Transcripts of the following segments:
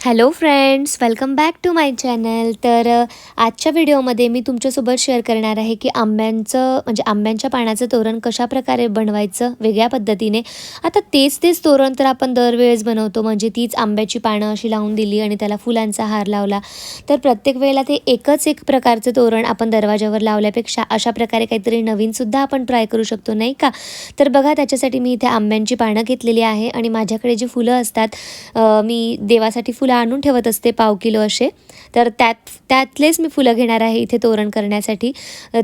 Hello friends welcome back to my channel तर आजच्या व्हिडिओमध्ये मी तुमच्यासोबत शेअर करणार आहे की आंब्यांचं म्हणजे आंब्यांच्या पाण्याचं तोरण कशा प्रकारे बनवायचं वेगळ्या पद्धतीने. आता तेच तेच तोरण तर आपण दरवेळेस बनवतो. म्हणजे तीच आंब्याची पानं अशी लावून दिली आणि त्याला फुलांचा हार लावला. तर प्रत्येक वेळेला ते एकच एक प्रकारचं तोरण आपण दरवाजावर लावल्यापेक्षा अशा प्रकारे काहीतरी नवीनसुद्धा आपण ट्राय करू शकतो नाही का? तर बघा त्याच्यासाठी मी इथे आंब्यांची पानं घेतलेली आहे आणि माझ्याकडे जी फुलं असतात मी देवासाठी फुलं फुलं आणून ठेवत असते पाव किलो असे. तर त्यात त्यातलेच मी फुलं घेणार आहे इथे तोरण करण्यासाठी.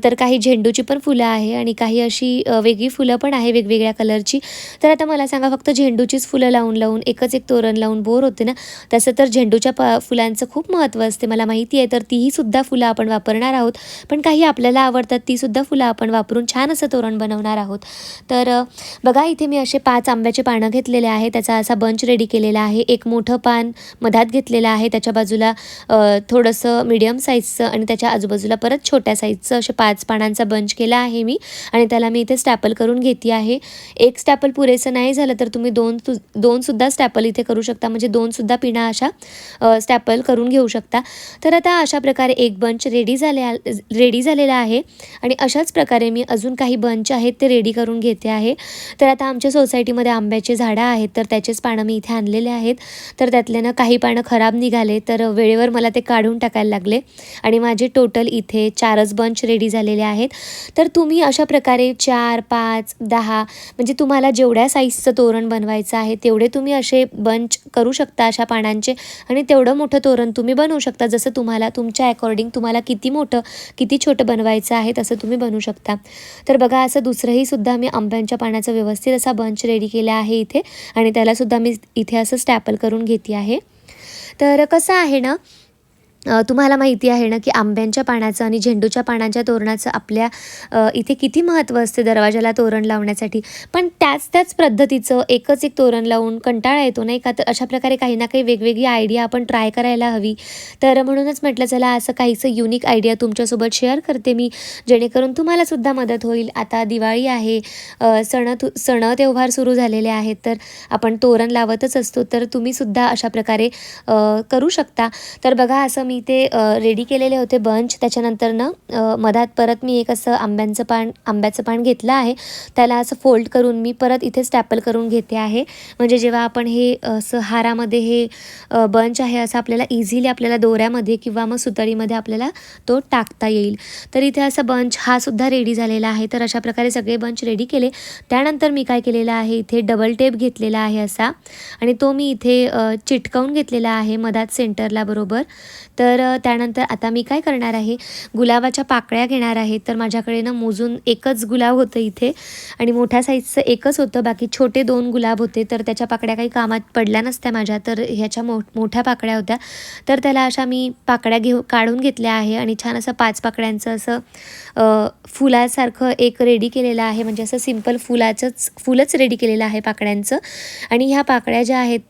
तर काही झेंडूची पण फुलं आहे आणि काही अशी वेगळी फुलं पण आहे वेगवेगळ्या कलरची. तर आता मला सांगा फक्त झेंडूचीच फुलं लावून लावून एकच एक तोरण लावून बोर होते ना? तसं तर झेंडूच्या प फुलांचं खूप महत्त्व असते मला माहिती आहे. तर तीही सुद्धा फुलं आपण वापरणार आहोत. पण काही आपल्याला आवडतात तीसुद्धा फुलं आपण वापरून छान असं तोरण बनवणार आहोत. तर बघा इथे मी असे पाच आंब्याचे पानं घेतलेले आहे त्याचा असा बंच रेडी केलेला आहे. एक मोठं पान मधात घेतलेलं आहे. त्याच्या बाजूला थोडंसं मीडियम साईजचं आणि त्याच्या आजूबाजूला परत छोट्या साईजचं असे पाच पानांचा बंच केला आहे मी आणि त्याला मी इथे स्टॅपल करून घेते आहे. एक स्टॅपल पुरेसं नाही झालं तर तुम्ही दोन दोनसुद्धा स्टॅपल इथे करू शकता. म्हणजे दोनसुद्धा पिणा अशा स्टॅपल करून घेऊ शकता. तर आता अशा प्रकारे एक बंच रेडी झाले रेडी झालेला आहे आणि अशाच प्रकारे मी अजून काही बंच आहेत ते रेडी करून घेते आहे. तर आता आमच्या सोसायटीमध्ये आंब्याचे झाडं आहेत. तर त्याचेच पानं मी इथे आणलेले आहेत. तर त्यातल्यानं काही पानं खराब निघाले तर वेळेवर मला ते काढून टाकायला लागले. आणि माझे टोटल इथे चारच बंच रेडी झालेले आहेत. तर तुम्ही अशा प्रकारे चार पाच दहा म्हणजे तुम्हाला जेवढ्या साईजचं तोरण बनवायचं आहे तेवढे तुम्ही असे बंच करू शकता अशा पानांचे. आणि तेवढं मोठं तोरण तुम्ही बनवू शकता जसं तुम्हाला तुमच्या अकॉर्डिंग तुम्हाला किती मोठं किती छोटं बनवायचं आहे तसं तुम्ही बनवू शकता. तर बघा असं दुसरंही सुद्धा मी आंब्यांच्या पाण्याचा व्यवस्थित असा बंच रेडी केला आहे इथे. आणि त्यालासुद्धा मी इथे असं स्टॅपल करून घेते आहे. तर कसं आहे ना तुम्हाला माहिती आहे ना की आंब्यांच्या पानाचं आणि झेंडूच्या पानांच्या तोरणाचं आपल्या इथे किती महत्त्व असते दरवाजाला तोरण लावण्यासाठी? पण त्याच त्याच पद्धतीचं एकच एक तोरण लावून कंटाळा येतो नाही का? तर अशा प्रकारे काही ना काही वेगवेगळी आयडिया आपण ट्राय करायला हवी. तर म्हणूनच म्हटलं चला असं काहीचं युनिक आयडिया तुमच्यासोबत शेअर करते मी जेणेकरून तुम्हालासुद्धा मदत होईल. आता दिवाळी आहे सण तु सण त्योहार सुरू झालेले आहेत तर आपण तोरण लावतच असतो तर तुम्हीसुद्धा अशा प्रकारे करू शकता. तर बघा असं मी ते रेडी केलेले होते बंच त्याच्यानंतर ना मधात परत मी एक असं आंब्यांचं पान आंब्याचं पान घेतलं आहे. त्याला असं फोल्ड करून मी परत इथे स्टॅपल करून घेते आहे. म्हणजे जेव्हा आपण हे असं हारामध्ये हे बंच आहे असं आपल्याला इझिली आपल्याला दोऱ्यामध्ये किंवा मग सुतळीमध्ये आपल्याला तो टाकता येईल. तर इथे असा बंच हा सुद्धा रेडी झालेला आहे. तर अशा प्रकारे सगळे बंच रेडी केले. त्यानंतर मी काय केलेलं आहे इथे डबल टेप घेतलेला आहे असा. आणि तो मी इथे चिटकवून घेतलेला आहे मधात सेंटरला बरोबर. तर तर त्यानंतर आता मी काय करणार आहे? गुलाबाच्या पाकळ्या घेणार आहे. तर माझ्याकडे ना मोजून एकच गुलाब होतं इथे आणि मोठ्या साईजचं एकच होतं. बाकी छोटे दोन गुलाब होते. तर त्याच्या पाकळ्या काही कामात पडल्या नसत्या माझ्या. तर ह्याच्या मो मोठ्या पाकळ्या होत्या. तर त्याला अशा मी पाकळ्या घेऊ काढून घेतल्या आहे आणि छान असं पाच पाकळ्यांचं असं फुलासारखं एक रेडी केलेलं आहे. म्हणजे असं सिंपल फुलाचंच फुलंच रेडी केलेलं आहे पाकळ्यांचं. आणि ह्या पाकळ्या ज्या आहेत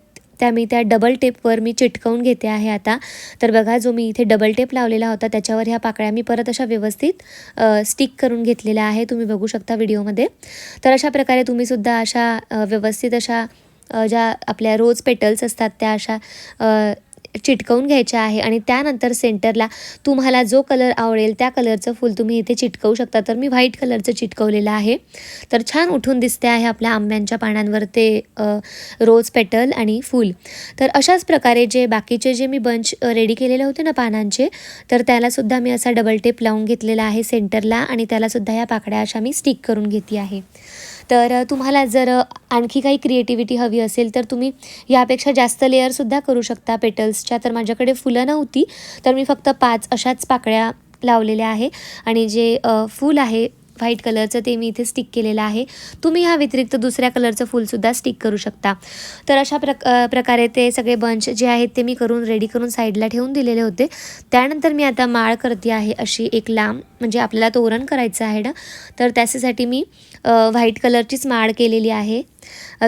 त्या मी त्या डबल टेपवर मी चिटकवून घेते आहे आता. तर बघा जो मी इथे डबल टेप लावलेला होता त्याच्यावर ह्या पाकळ्या मी परत अशा व्यवस्थित स्टिक करून घेतलेल्या आहे. तुम्ही बघू शकता व्हिडिओमध्ये. तर अशा प्रकारे तुम्हीसुद्धा अशा व्यवस्थित अशा ज्या आपल्या रोज पेटल्स असतात त्या अशा चिटकवून घ्यायच्या आहे आणि त्यानंतर सेंटरला तुम्हाला जो कलर आवडेल त्या कलरचं फूल तुम्ही इथे चिटकवू शकता. तर मी व्हाईट कलरचं चिटकवलेलं आहे. तर छान उठून दिसते आहे आपल्या आंब्यांच्या पानांवर ते रोज पेटल आणि फूल. तर अशाच प्रकारे जे बाकीचे जे मी बंच रेडी केलेले होते ना पानांचे तर त्यालासुद्धा मी असा डबल टेप लावून घेतलेला आहे सेंटरला आणि त्यालासुद्धा या पाकड्या अशा मी स्टिक करून घेते आहे. तर तुम्हाला जर आणखी काही क्रिएटिव्हिटी हवी असेल तर तुम्ही यापेक्षा जास्त लेअरसुद्धा करू शकता पेटल्सच्या तर माझ्याकडे फुलं नव्हती तर मी फक्त पाच अशाच पाकळ्या लावलेल्या आहे. आणि जे फूल आहे व्हाईट कलरचं ते मी इथे स्टिक केलेलं आहे. तुम्ही ह्या व्यतिरिक्त दुसऱ्या कलरचं फूलसुद्धा स्टिक करू शकता. तर अशा प्रक प्रकारे ते सगळे बंच जे आहेत ते मी करून रेडी करून साईडला ठेवून दिलेले होते. त्यानंतर मी आता माळ करते आहे अशी एक लांब म्हणजे आपल्याला तोरण करायचं आहे ना? तर त्याच्यासाठी मी व्हाईट कलरचीच माळ केलेली आहे.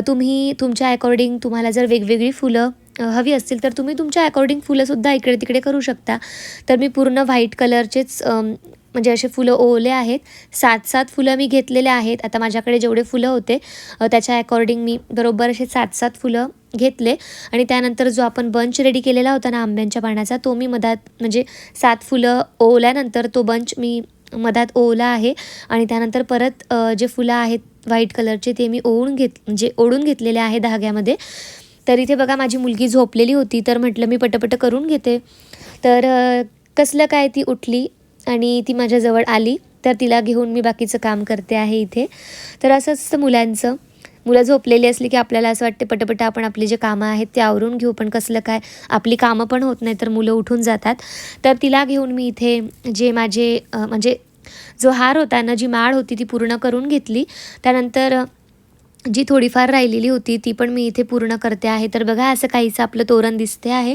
तुम्ही तुमच्या अकॉर्डिंग तुम्हाला जर वेगवेगळी फुलं हवी असतील तर तुम्ही तुमच्या अकॉर्डिंग फुलंसुद्धा इकडे तिकडे करू शकता. तर मी पूर्ण व्हाईट कलरचेच म्हणजे असे फुलं ओवले आहेत. सात सात फुलं मी घेतलेले आहेत. आता माझ्याकडे जेवढे फुलं होते त्याच्या अकॉर्डिंग मी बरोबर असे सात सात फुलं घेतले. आणि त्यानंतर जो आपण बंच रेडी केलेला होता ना आंब्यांच्या पाण्याचा तो मी मधात म्हणजे सात फुलं ओवल्यानंतर तो बंच मी मधात ओवला आहे. आणि त्यानंतर परत जे फुलं आहेत व्हाईट कलरचे ते मी ओवून घेत म्हणजे ओढून घेतलेले आहे धाग्यामध्ये. तर इथे बघा माझी मुलगी झोपलेली होती तर म्हटलं मी पटपट करून घेते. तर कसलं काय ती उठली? आणि ती माझ्याजवळ आली. तर तिला घेऊन मी बाकीचं काम करते आहे इथे. तर असं असतं मुलांचं. मुलं झोपलेली असली की आपल्याला असं वाटते पटपट आपण आपली जे कामं आहेत ते आवरून घेऊ. पण कसलं काय आपली कामं पण होत नाही तर मुलं उठून जातात. तर तिला घेऊन मी इथे जे माझे म्हणजे जो हार होता ना जी माळ होती ती पूर्ण करून घेतली. त्यानंतर जी थोडीफार राहिलेली होती ती पण मी इथे पूर्ण करते आहे. तर बघा असं काहीचं आपलं तोरण दिसते आहे.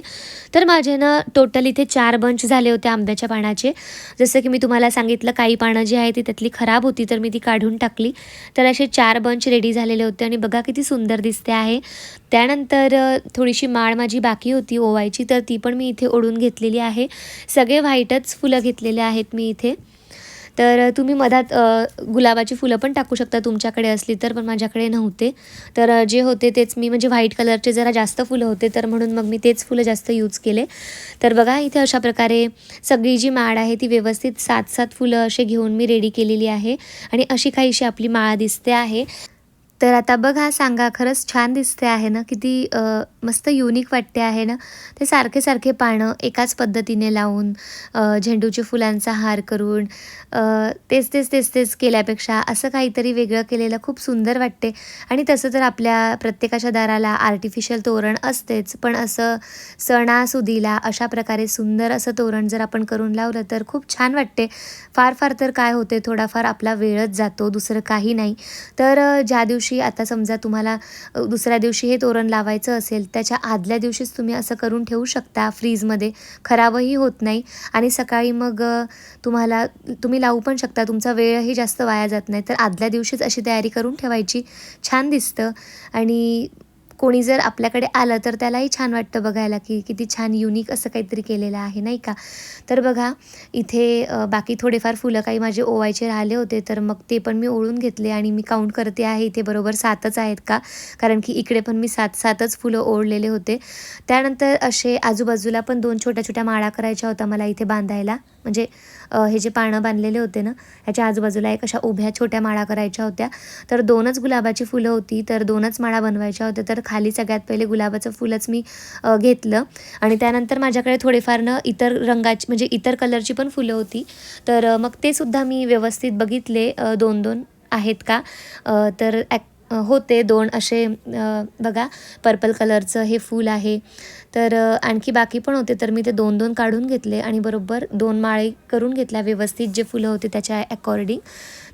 तर माझे ना टोटल इथे चार बंच झाले होते आंब्याच्या पानाचे. जसं की मी तुम्हाला सांगितलं काही पानं जी आहे ती त्यातली खराब होती तर मी ती काढून टाकली. तर असे चार बंच रेडी झालेले होते आणि बघा किती सुंदर दिसते आहे. त्यानंतर थोडीशी माळ माझी बाकी होती ओवायची तर ती पण मी इथे ओढून घेतलेली आहे. सगळे व्हाईटच फुलं घेतलेले आहेत मी इथे. तर तुम्ही मधात गुलाबाची फुलं पण टाकू शकता तुमच्याकडे असली तर पण माझ्याकडे नव्हते. तर जे होते तेच मी म्हणजे व्हाईट कलरचे जरा जास्त फुलं होते तर म्हणून मग मी तेच फुलं जास्त यूज केले. तर बघा इथे अशा प्रकारे सगळी जी माळ आहे ती व्यवस्थित सात सात फुलं असे घेऊन मी रेडी केलेली आहे. आणि अशी काहीशी आपली माळ दिसते आहे. तर आता बघा सांगा खरंच छान दिसते आहे ना? किती मस्त युनिक वाटते आहे ना? ते सारखे सारखे पानं एकाच पद्धतीने लावून झेंडूचे झेंडूच्या फुलांचा हार करून तेच तेच तेच तेच केल्यापेक्षा असं काहीतरी वेगळं केलेलं खूप सुंदर वाटते. आणि तसं तर आपल्या प्रत्येकाच्या दाराला आर्टिफिशियल तोरण असतेच. पण असं सणासुदीला अशा प्रकारे सुंदर असं तोरण जर आपण करून लावलं तर खूप छान वाटते. फार फार तर काय होते थोडाफार आपला वेळच जातो दुसरं काही नाही. तर ज्या दिवशी आता समजा तुम्हाला दुसऱ्या दिवशी हे तोरण लावायचं असेल त्याच्या आदल्या दिवशीच तुम्ही असं करून ठेवू शकता फ्रीजमध्ये. खराबही होत नाही. आणि सकाळी मग तुम्हाला तुम्ही लावू पण शकता. तुमचा वेळही जास्त वाया जात नाही. तर आदल्या दिवशीच अशी तयारी करून ठेवायची. छान दिसतं. आणि कोणी जर आपल्याकडे आलं तर त्यालाही छान वाटतं बघायला की किती छान युनिक असं काहीतरी केलेलं आहे नाही का? तर बघा इथे बाकी थोडेफार फुलं काही माझे ओवायचे राहिले होते तर मग ते पण मी ओळून घेतले आणि मी काउंट करते आहे. इथे बरोबर सातच आहेत का? कारण की इकडे पण मी सात सातच फुलं ओढलेले होते. त्यानंतर असे आजूबाजूला पण दोन छोट्या छोट्या माळा करायच्या होत्या मला इथे बांधायला. म्हणजे हे जे पानं बांधलेले होते ना ह्याच्या आजूबाजूला एक अशा उभ्या छोट्या माळा करायच्या होत्या. तर दोनच गुलाबाची फुलं होती तर दोनच माळा बनवायच्या होत्या. तर खाली सगळ्यात पहिले गुलाबाचं फुलच मी घेतलं. आणि त्यानंतर माझ्याकडे थोडेफार न इतर रंगाची म्हणजे इतर कलरची पण फुलं होती. तर मग ते सुद्धा मी व्यवस्थित बघितले. दोन दोन आहेत का? तर ॲक होते दोन असे बघा पर्पल कलरचं हे फूल आहे. तर आणखी बाकी पण होते तर मी ते दोन दोन काढून घेतले आणि बरोबर दोन माळे करून घेतल्या व्यवस्थित जे फुलं होते त्याच्या अकॉर्डिंग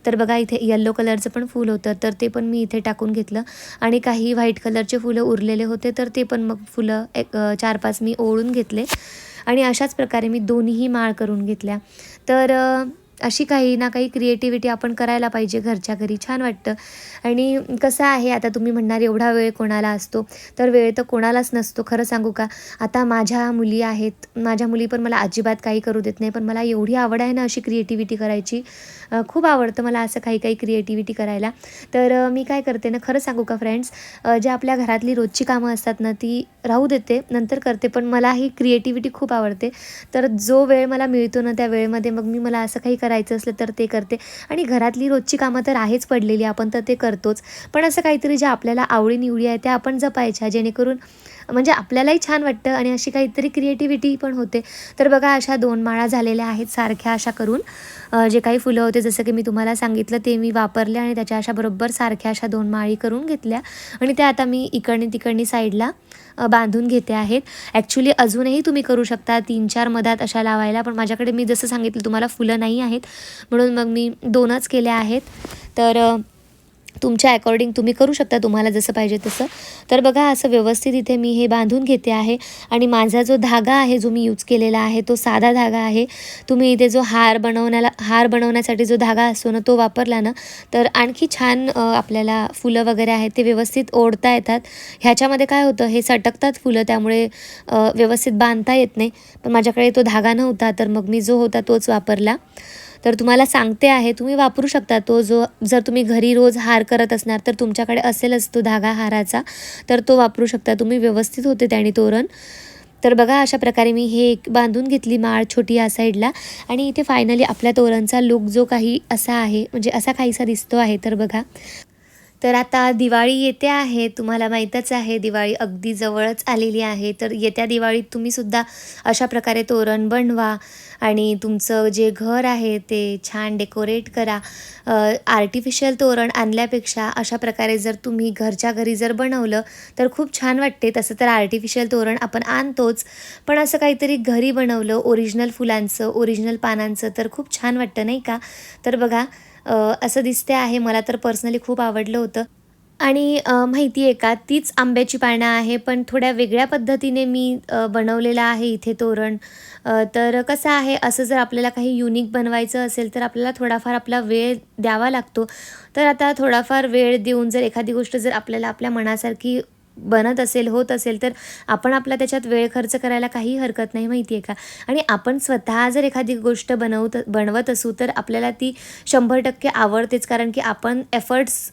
तर बघा इथे येल्लो कलरचं पण फूल होतं तर ते पण मी इथे टाकून घेतलं. आणि काही व्हाईट कलरचे फुलं उरलेले होते तर ते पण मग फुलं एक चार पाच मी ओढून घेतले. आणि अशाच प्रकारे मी दोन्हीही माळ करून घेतल्या. तर अशी काही ना काही क्रिएटिव्हिटी आपण करायला पाहिजे घरच्या घरी. छान वाटतं. आणि कसं आहे आता तुम्ही म्हणणार एवढा वेळ कोणाला असतो? तर वेळ तर कोणालाच नसतो खरं सांगू का? आता माझ्या मुली आहेत. माझ्या मुली पण मला अजिबात काही करू देत नाही पण मला एवढी आवड आहे ना अशी क्रिएटिव्हिटी करायची. खूप आवडतं मला असं काही काही क्रिएटिव्हिटी करायला. तर मी काय करते ना खरं सांगू का फ्रेंड्स ज्या आपल्या घरातली रोजची कामं असतात ना ती राहू देते नंतर करते पण मला ही क्रिएटिव्हिटी खूप आवडते. तर जो वेळ मला मिळतो ना त्या वेळेमध्ये मग मी मला असं काही करायचं असलं तर ते करते. आणि घरातली रोजची कामं तर आहेच पडलेली आपण तर ते करतोच. पण असं काहीतरी ज्या आपल्याला आवडीनिवडी आहे त्या आपण जपायच्या जेणेकरून म्हणजे आपल्यालाही छान वाटतं आणि अशी काहीतरी क्रिएटिव्हिटी पण होते. तर बघा अशा दोन माळा झालेल्या आहेत सारख्या अशा करून. जे काही फुलं होते जसं की मी तुम्हाला सांगितलं ते मी वापरले आणि त्याच्या अशा बरोबर सारख्या अशा दोन माळी करून घेतल्या. आणि त्या आता मी इकडनी तिकडनी साईडला बांधून घेते आहेत. ॲक्च्युली अजूनही तुम्ही करू शकता तीन चार मधात अशा लावायला पण माझ्याकडे मी जसं सांगितलं तुम्हाला फुलं नाही आहेत. म्हणून मग मी दोनच केल्या आहेत. तर तुमच्या अकॉर्डिंग तुम्ही करू शकता तुम्हाला जसं पाहिजे तसं. तर बघा असं व्यवस्थित इथे मी हे बांधून घेते आहे. आणि माझा जो धागा आहे जो मी यूज केलेला आहे तो साधा धागा आहे. तुम्ही इथे जो हार बनवण्याला हार बनवण्यासाठी जो धागा असतो ना तो वापरला ना तर आणखी छान आपल्याला फुलं वगैरे आहेत ते व्यवस्थित ओढता येतात. ह्याच्यामध्ये काय होतं हे सटकतात फुलं त्यामुळे व्यवस्थित बांधता येत नाही. पण माझ्याकडे तो धागा नव्हता तर मग मी जो होता तोच वापरला. तर तुम्हाला सांगते आहे तुम्ही वापरू शकता तो जो जर तुम्ही घरी रोज हार करत असणार तर तुमच्याकडे असेलच तो धागा हाराचा. तर तो वापरू शकता तुम्ही व्यवस्थित होते त्याने तोरण. तर बघा अशा प्रकारे मी हे एक बांधून घेतली माळ छोटी या साईडला. आणि इथे फायनली आपल्या तोरणचा लुक जो काही असा आहे म्हणजे असा काहीसा दिसतो आहे तर बघा. तर आता दिवाळी येते आहे तुम्हाला माहीतच आहे दिवाळी अगदी जवळच आलेली आहे. तर येत्या दिवाळीत तुम्हीसुद्धा अशा प्रकारे तोरण बनवा आणि तुमचं जे घर आहे ते छान डेकोरेट करा. आर्टिफिशियल तोरण आणल्यापेक्षा अशा प्रकारे जर तुम्ही घरच्या घरी जर बनवलं तर खूप छान वाटते. तसं तर आर्टिफिशियल तोरण आपण आणतोच पण असं काहीतरी घरी बनवलं ओरिजिनल फुलांचं ओरिजिनल पानांचं तर खूप छान वाटतं नाही का? तर बघा असं दिसते आहे. मला तर पर्सनली खूप आवडलं होतं. आणि माहिती आहे का तीच आंब्याची पानं आहे पण थोड्या वेगळ्या पद्धतीने मी बनवलेलं आहे इथे तोरण. तर कसं आहे असं जर आपल्याला काही युनिक बनवायचं असेल तर आपल्याला थोडाफार आपला वेळ द्यावा लागतो. तर आता थोडाफार वेळ देऊन जर एखादी गोष्ट जर आपल्याला आपल्या मनासारखी बनत असेल होत असेल तर आपण आपला त्याच्यात वेळ खर्च करायला काही हरकत नाही माहिती आहे का? आणि आपण स्वतः जर एखादी गोष्ट बनवत बनवत असू तर आपल्याला ती शंभर टक्के आवडतेच कारण की आपण एफर्ट्स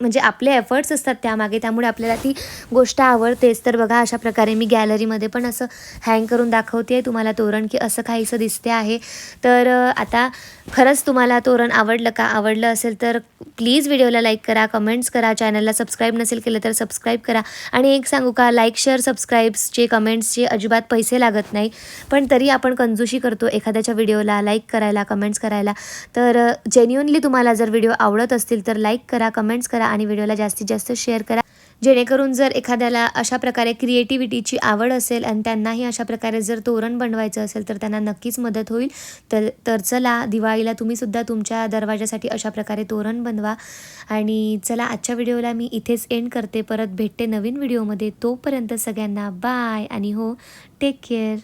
म्हणजे आपले एफर्ट्स असतात त्यामागे त्यामुळे आपल्याला ती गोष्ट आवडतेच. तर बघा अशा प्रकारे मी गॅलरीमध्ये पण असं हँग करून दाखवते आहे तुम्हाला तोरण की असं काहीसं दिसते आहे. तर आता खरंच तुम्हाला तोरण आवडलं का? आवडलं असेल तर प्लीज व्हिडिओला लाईक करा कमेंट्स करा चॅनलला सबस्क्राईब नसेल केलं तर सबस्क्राईब करा. आणि एक सांगू का लाईक शेअर सबस्क्राईब्सचे कमेंट्सचे अजिबात पैसे लागत नाही. पण तरी आपण कंजूशी करतो एखाद्याच्या व्हिडिओला लाईक करायला कमेंट्स करायला. तर जेन्युअनली तुम्हाला जर व्हिडिओ आवडत असतील तर लाईक करा कमेंट्स करा. आणि व्हिडिओला जास्तीत जास्त शेअर करा. जेणेकरून जर एखाद्याला अशा प्रकारे क्रिएटिव्हिटीची आवड असेल आणि त्यांनाही अशा प्रकारे जर तोरण बनवायचं असेल तर त्यांना नक्कीच मदत होईल. तर तर चला दिवाळीला तुम्हीसुद्धा तुमच्या दरवाजासाठी अशा प्रकारे तोरण बनवा. आणि चला आजच्या व्हिडिओला मी इथेच एंड करते. परत भेटते नवीन व्हिडिओमध्ये. तोपर्यंत सगळ्यांना बाय आणि हो टेक केअर